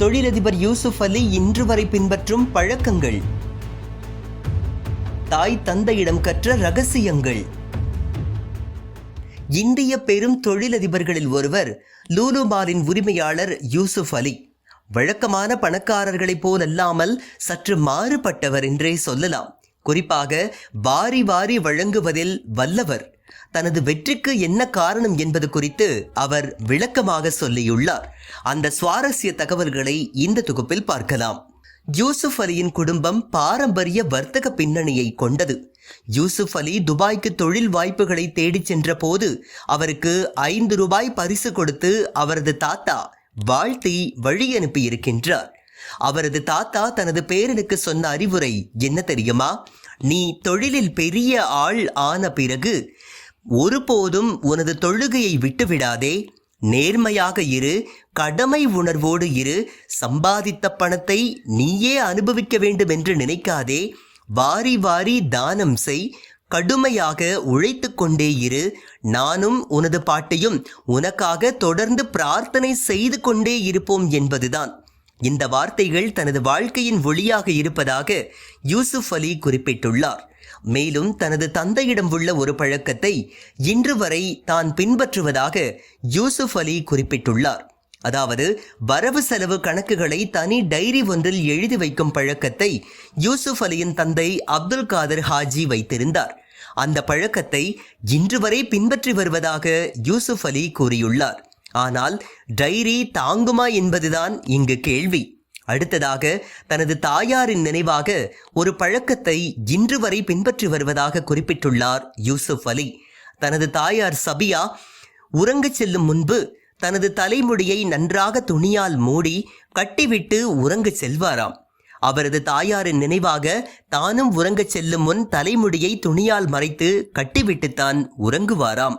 தொழிலதிபர் யூசுப் அலி இன்று வரை பின்பற்றும் பழக்கங்கள். தாய் தந்தையிடம் கற்ற ரகசியங்கள். இந்திய பெரும் தொழிலதிபர்களில் ஒருவர் லூலுமாலின் உரிமையாளர் யூசுப் அலி. வழக்கமான பணக்காரர்களைப் போலல்லாமல் சற்று மாறுபட்டவர் என்றே சொல்லலாம். குறிப்பாக வாரி வாரி வழங்குவதில் வல்லவர். தனது வெற்றிக்கு என்ன காரணம் என்பது குறித்து அவர் விளக்கமாக சொல்லியுள்ளார். அந்த சுவாரஸ்ய தகவல்களை இந்த தொகுப்பில் பார்க்கலாம். யூசுப் அலியின் குடும்பம் பாரம்பரிய வர்த்தக பின்னணியை கொண்டது. யூசுப் அலி துபாய்க்கு தொழில் வாய்ப்புகளை தேடிச் சென்ற போது அவருக்கு ஐந்து ரூபாய் பரிசு கொடுத்து அவரது தாத்தா வாழ்த்தி வழி அனுப்பியிருக்கின்றார். அவரது தாத்தா தனது பேரனுக்கு சொன்ன அறிவுரை என்ன தெரியுமா? நீ தொழிலில் பெரிய ஆள் ஆன பிறகு ஒருபோதும் உனது தொழுகையை விட்டுவிடாதே. நேர்மையாக இரு கடமை உணர்வோடு இரு. சம்பாதித்த பணத்தை நீயே அனுபவிக்க வேண்டும் என்று நினைக்காதே. வாரி வாரி தானம் செய். கடுமையாக உழைத்து கொண்டே இரு. நானும் உனது பாட்டையும் உனக்காக தொடர்ந்து பிரார்த்தனை செய்து கொண்டே இருப்போம் என்பதுதான். இந்த வார்த்தைகள் தனது வாழ்க்கையின் ஒளியாக இருப்பதாக யூசுப் அலி குறிப்பிட்டுள்ளார். மேலும் தனது தந்தையிடம் உள்ள ஒரு பழக்கத்தை இன்று வரை தான் பின்பற்றுவதாக யூசுப் அலி குறிப்பிட்டுள்ளார். அதாவது வரவு செலவு கணக்குகளை தனி டைரி ஒன்றில் எழுதி வைக்கும் பழக்கத்தை யூசுப் அலியின் தந்தை அப்துல் காதர் ஹாஜி வைத்திருந்தார். அந்த பழக்கத்தை இன்று வரை பின்பற்றி வருவதாக யூசுப் அலி கூறியுள்ளார். ஆனால் டைரி தாங்குமா என்பதுதான் இங்கு கேள்வி. அடுத்ததாக தனது தாயாரின் நினைவாக ஒரு பழக்கத்தை இன்று வரை பின்பற்றி வருவதாக குறிப்பிட்டுள்ளார் யூசுப் அலி. தனது தாயார் சபியா உறங்கச் செல்லும் முன்பு தனது தலைமுடியை நன்றாக துணியால் மூடி கட்டிவிட்டு உறங்கச் செல்வாராம். அவரது தாயாரின் நினைவாக தானும் உறங்கச் செல்லும் முன் தலைமுடியை துணியால் மறைத்து கட்டிவிட்டுத்தான் உறங்குவாராம்.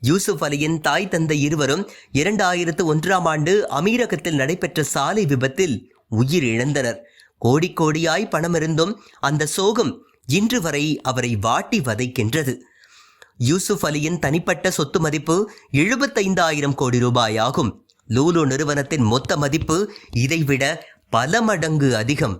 யூசுப் அலியின் தாய் தந்தை இருவரும் இரண்டாயிரத்து ஒன்றாம் ஆண்டு அமீரகத்தில் நடைபெற்ற சாலை விபத்தில் உயிர் இழந்தனர் கோடி கோடியாய் பணம் இருந்தும் அந்த சோகம் இன்று வரை அவரை வாட்டி வதைக்கின்றது. யூசுப் அலியின் தனிப்பட்ட சொத்து மதிப்பு எழுபத்தைந்தாயிரம் கோடி ரூபாய் ஆகும் லூலு நிறுவனத்தின் மொத்த மதிப்பு இதைவிட பல மடங்கு அதிகம்.